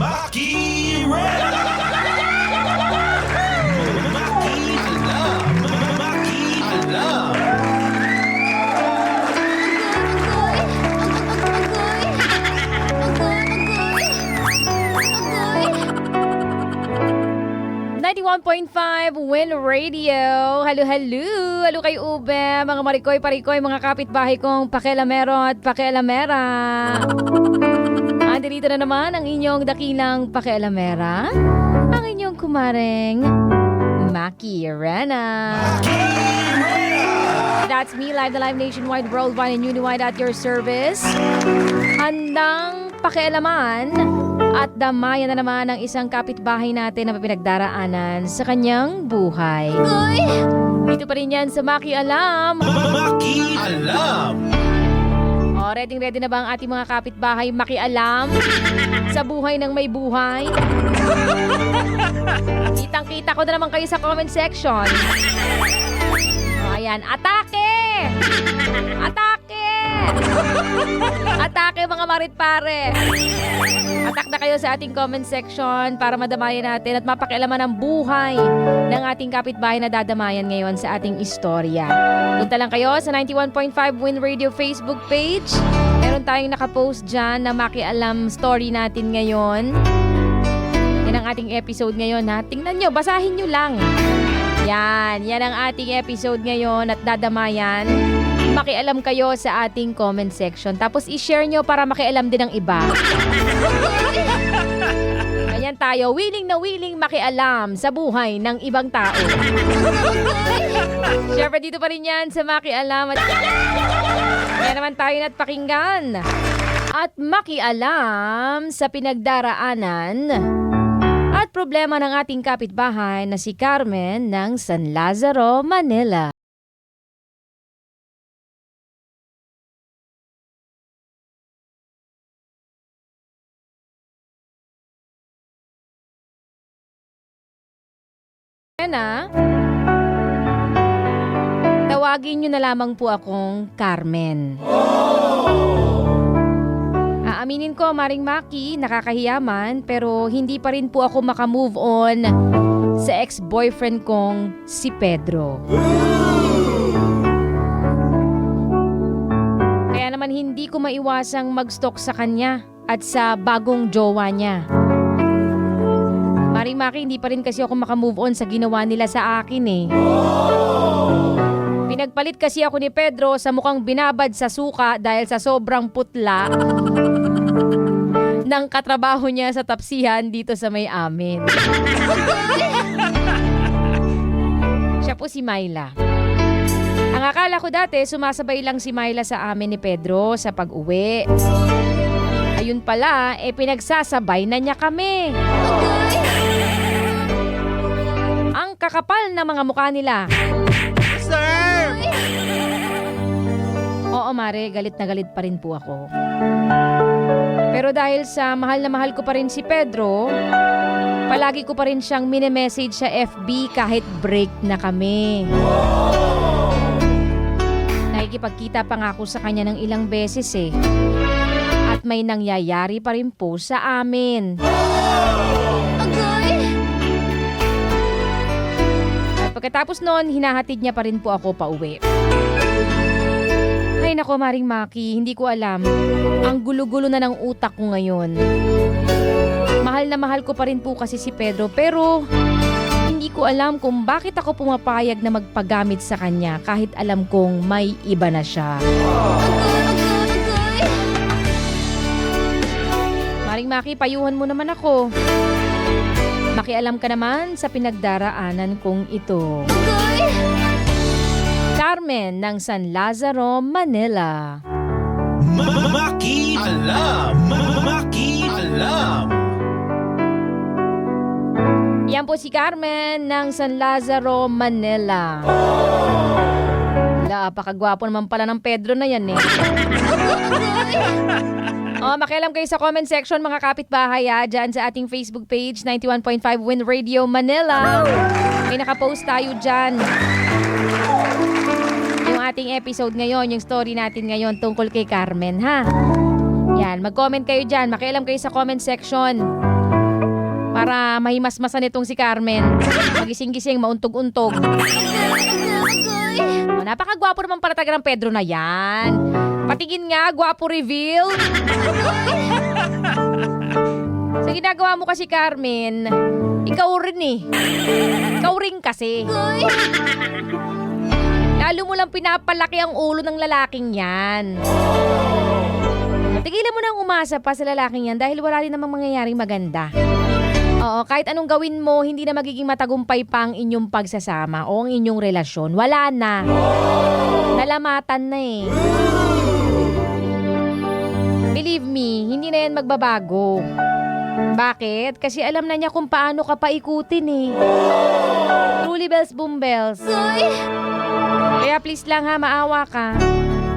Maki Red! Maki Alam! Maki Alam! .5 Win Radio. Halo, halo. Halo kay Ube, mga marikoy, parikoy, mga kapitbahay kong pakialamero at pakialamera. Andi dito na naman ang inyong dakilang pakialamera. Ang inyong kumareng Maki Rena. That's me, live the live nationwide, worldwide, and uniwide at your service. Handang pakialaman at damayan na naman ang isang kapitbahay natin na pinagdaraanan sa kanyang buhay. Dito pa rin yan sa Maki Alam. Maki Alam! O, ready ready na ba ang ating mga kapitbahay makialam sa buhay ng may buhay? Kitang-kita ko na naman kayo sa comment section. O, ayan, atake! Atake! Atake mga marit pare! Atak na kayo sa ating comment section para madamayan natin at mapakialaman ang buhay ng ating kapitbahay na dadamayan ngayon sa ating istorya. Punta lang kayo sa 91.5 Win Radio Facebook page. Meron tayong nakapost dyan na makialam story natin ngayon. Yan ang ating episode ngayon ha. Tingnan nyo, basahin nyo lang. Yan, yan ang ating episode ngayon at dadamayan. Makialam kayo sa ating comment section. Tapos i-share nyo para makialam din ng iba. Ayan tayo, willing na willing makialam sa buhay ng ibang tao. Siyempre dito pa rin yan sa makialam at kaya naman tayo na't pakinggan. At makialam sa pinagdaraanan at problema ng ating kapitbahay na si Carmen ng San Lazaro, Manila. Na, tawagin nyo na lamang po akong Carmen. Aaminin ko, Maring Maki, nakakahiyaman, pero hindi pa rin po ako makamove on sa ex-boyfriend kong si Pedro. Kaya naman hindi ko maiwasang mag-stalk sa kanya at sa bagong jowa niya. Maring Maki, hindi pa rin kasi ako makamove on sa ginawa nila sa akin eh. Pinagpalit kasi ako ni Pedro sa mukhang binabad sa suka dahil sa sobrang putla ng katrabaho niya sa tapsihan dito sa may amin. Siya po si Myla. Ang akala ko dati, sumasabay lang si Myla sa amin ni Pedro sa pag-uwi. Ayun pala, eh pinagsasabay na niya kami. Kakapal na mga mukha nila. Sir! Oo, Mare, galit na galit pa rin po ako. Pero dahil sa mahal na mahal ko pa rin si Pedro, palagi ko pa rin siyang mini-message sa FB kahit break na kami. Nakikipagkita pa nga ako sa kanya ng ilang beses eh. At may nangyayari pa rin po sa amin. Pagkatapos noon, hinahatid niya pa rin po ako pa uwi. Ay nako Maring Maki, hindi ko alam. Ang gulo-gulo na ng utak ko ngayon. Mahal na mahal ko pa rin po kasi si Pedro pero hindi ko alam kung bakit ako pumapayag na magpagamit sa kanya kahit alam kong may iba na siya. Maring Maki, payuhan mo naman ako. Makialam ka naman sa pinagdaraanan kong ito. Carmen ng San Lazaro, Manila. Maki Alam! Maki Alam! Yan po si Carmen ng San Lazaro, Manila. Wala, pakagwapo naman pala ng Pedro na yan eh. Oh, makialam kayo sa comment section mga kapitbahay ha, dyan sa ating Facebook page, 91.5 Win Radio Manila. May nakapost tayo dyan. Yung ating episode ngayon, yung story natin ngayon tungkol kay Carmen ha. Yan, mag-comment kayo dyan, makialam kayo sa comment section. Para mahimasmasan itong si Carmen. Magising-gising, mauntog-untog. Napakagwapo naman para taga ng Pedro na yan. Patingin nga, gwapo reveal. Sa ginagawa mo kasi, Carmen, ikaw rin eh. Ikaw rin kasi. Lalo mo lang pinapalaki ang ulo ng lalaking yan. Tigilan mo nang umasa pa sa lalaking yan dahil wala rin namang mangyayaring maganda. Oo, kahit anong gawin mo, hindi na magiging matagumpay pa ang inyong pagsasama o ang inyong relasyon. Wala na. Nalamatan na eh. Believe me, hindi na yan magbabago. Bakit? Kasi alam na niya kung paano ka paikutin eh. Truly bells, boom bells. Kaya please lang ha, maawa ka.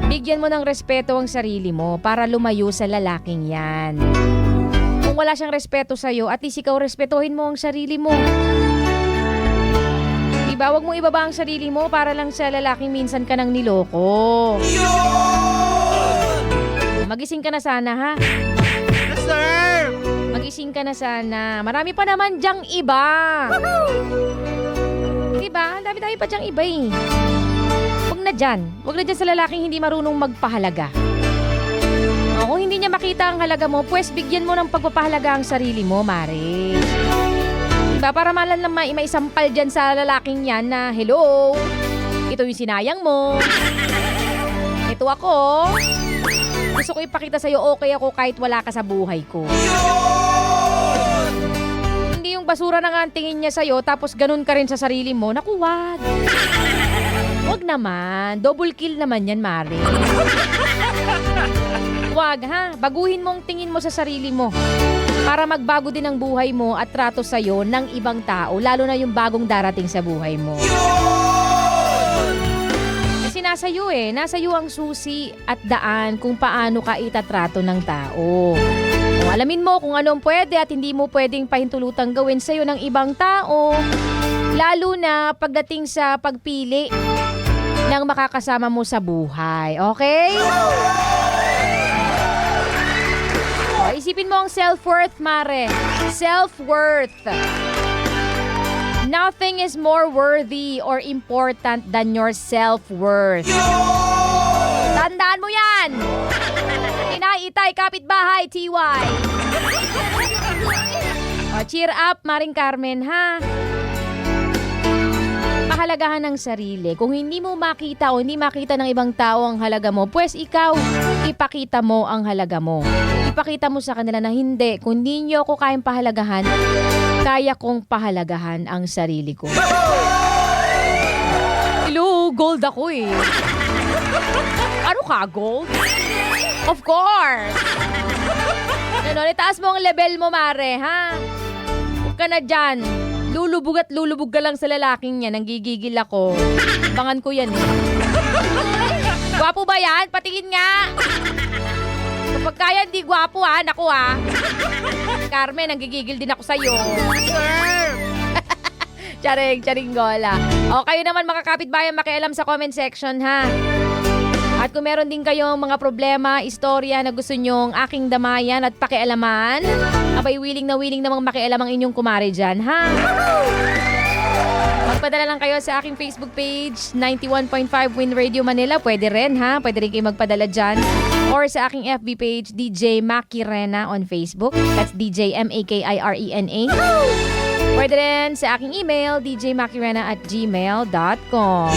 Bigyan mo ng respeto ang sarili mo para lumayo sa lalaking yan. Kung wala siyang respeto sa'yo, at least ikaw respetuhin mo ang sarili mo. Diba? Huwag mo ibaba ang sarili mo para lang sa lalaking minsan ka nang niloko. Magising ka na sana ha. Yes, sir! Magising ka na sana. Marami pa naman dyang iba. Diba? Ang dami-dami pa dyang iba eh. Huwag na dyan. Huwag na dyan sa lalaking hindi marunong magpahalaga. O, kung hindi niya makita ang halaga mo, pues bigyan mo ng pagpapahalaga ang sarili mo, Mare. Diba? Para malan lang ma maisampal dyan sa lalaking yan na, hello, ito yung sinayang mo. Ito ako. Gusto ko ipakita sa'yo, okay ako kahit wala ka sa buhay ko. Hindi yung basura na nga ang tingin niya sa'yo, tapos ganun ka rin sa sarili mo. Naku, wag. Wag naman. Double kill naman yan, Mare. Wag, ha? Baguhin mo ang tingin mo sa sarili mo. Para magbago din ang buhay mo at trato sa'yo ng ibang tao, lalo na yung bagong darating sa buhay mo. Kasi nasa iyo eh. Nasa iyo ang susi at daan kung paano ka itatrato ng tao. Kung alamin mo kung anong pwede at hindi mo pwedeng pahintulutang gawin sa'yo ng ibang tao, lalo na pagdating sa pagpili ng makakasama mo sa buhay. Okay? Isipin mo ang self-worth, Mare. Self-worth. Nothing is more worthy or important than your self-worth. Tandaan mo yan! Inay, itay, kapitbahay, TY. O, cheer up, Maring Carmen, ha? Pahalagahan ng sarili. Kung hindi mo makita o hindi makita ng ibang tao ang halaga mo, pues ikaw, ipakita mo ang halaga mo. Ipakita mo sa kanila na hindi. Kung hindi nyo ako kayang pahalagahan, kaya kong pahalagahan ang sarili ko. Hello, gold ako eh. Ano ka, gold? Of course! Ano, itaas mo ang level mo, Mare, ha? Huwag ka na dyan. Lulubog at lulubog ka lang sa lalaking yan. Nanggigigil ako. Bangan ko yan eh. Gwapo ba yan? Patingin nga! Kapag kaya hindi gwapo ha, naku ha. Carmen, nanggigigil din ako sa'yo. Charing, charing gola. O, kayo naman mga kapitbayan, makialam sa comment section ha. At kung meron din kayong mga problema, istorya na gusto nyong aking damayan at pakialaman, abay willing na willing namang makialam ang inyong kumare dyan, ha? Magpadala lang kayo sa aking Facebook page, 91.5 Win Radio Manila. Pwede rin, ha? Pwede rin kayo magpadala dyan. Or sa aking FB page, DJ Maki Rena on Facebook. That's DJ M-A-K-I-R-E-N-A. Pwede rin sa aking email, djmakirena at gmail.com.